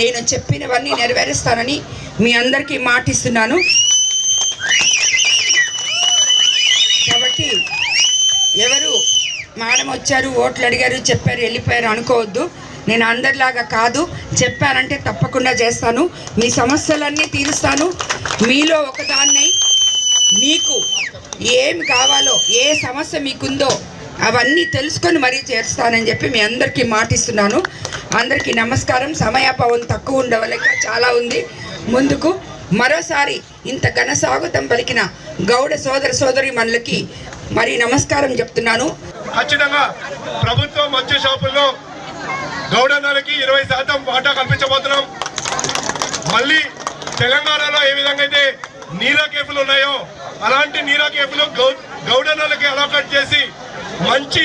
నేను చెప్పినవన్నీ నెరవేరుస్తానని మీ అందరికీ మాటిస్తున్నాను. కాబట్టి ఎవరు మేడం వచ్చారు ఓట్లు అడిగారు చెప్పారు వెళ్ళిపోయారు అనుకోవద్దు. నేను అందరిలాగా కాదు చెప్పానంటే తప్పకుండా చేస్తాను. మీ సమస్యలన్నీ తీరుస్తాను. మీలో ఒకదాన్ని మీకు ఏం కావాలో ఏ సమస్య మీకుందో అవన్నీ తెలుసుకొని మరీ చేస్తానని చెప్పి మీ అందరికీ మాటిస్తున్నాను. అందరికీ నమస్కారం. సమయాభావం తక్కువ ఉండవలేక చాలా ఉంది. ముందుకు మరోసారి ఇంత ఘన స్వాగతం పలికిన గౌడ సోదర సోదరి మనలకి మరి నమస్కారం చెప్తున్నాను. ఖచ్చితంగా ప్రభుత్వం మద్య షాపుల్లో గౌడన్నలకి ఇరవై శాతం వాటా కల్పించబోతున్నాం. మళ్ళీ తెలంగాణలో ఏ విధంగా అయితే నీరా కేఫ్లు ఉన్నాయో అలాంటి నీరా కేఫ్లు గౌ గౌడన్నలకి అలోకేట్ చేసి మంచి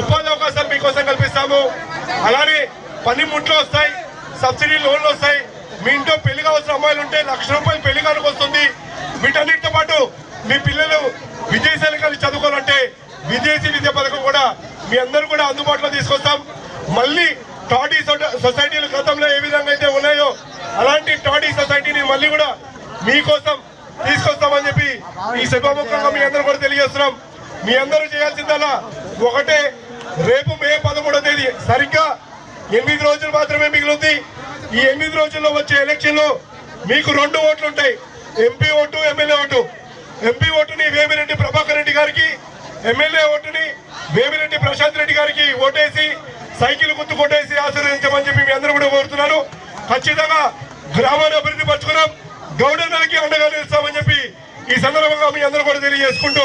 ఉపాధి అవకాశాలు మీకోసం కల్పిస్తాము. అలానే పనిముట్లు వస్తాయి సబ్సిడీ లోన్లు వస్తాయి. మీ ఇంట్లో పెళ్ళి కావాల్సిన అమ్మాయిలు ఉంటే లక్ష రూపాయలు విదేశీ విద్యా పథకం కూడా మీ అందరూ కూడా అందుబాటులో తీసుకొస్తాం. మళ్ళీ టాడీ సొసైటీలు గతంలో ఏ విధంగా అయితే ఉన్నాయో అలాంటి టాడీ సొసైటీని మళ్ళీ కూడా మీకోసం తీసుకొస్తామని చెప్పి ఈ సభాముఖంగా మీ అందరూ కూడా తెలియజేస్తున్నాం. మీ అందరూ చేయాల్సిందల్లా ఒకటే రేపు మే పదమూడో తేదీ సరిగ్గా ఎనిమిది రోజులు మాత్రమే మిగిలింది ఈ ఎనిమిది రోజుల్లో వచ్చే ఎలక్షన్ మీకు రెండు ఓట్లు ఉంటాయి MP vote MLA vote. MP ఓటుని వేమిరెడ్డి ప్రభాకర్ రెడ్డి గారికి ఎమ్మెల్యే ఓటుని వేమిరెడ్డి ప్రశాంత్ రెడ్డి గారికి ఓటేసి సైకిల్ గుర్తు కొట్టేసి ఆశీర్వదించమని చెప్పి మీ అందరూ కూడా కోరుతున్నాను ఖచ్చితంగా గ్రామాన్ని అభివృద్ధి పరచుకున్నాం. గౌడన్నలకి అండగా నిలుస్తామని చెప్పి ఈ సందర్భంగా మీ అందరూ కూడా తెలియజేసుకుంటూ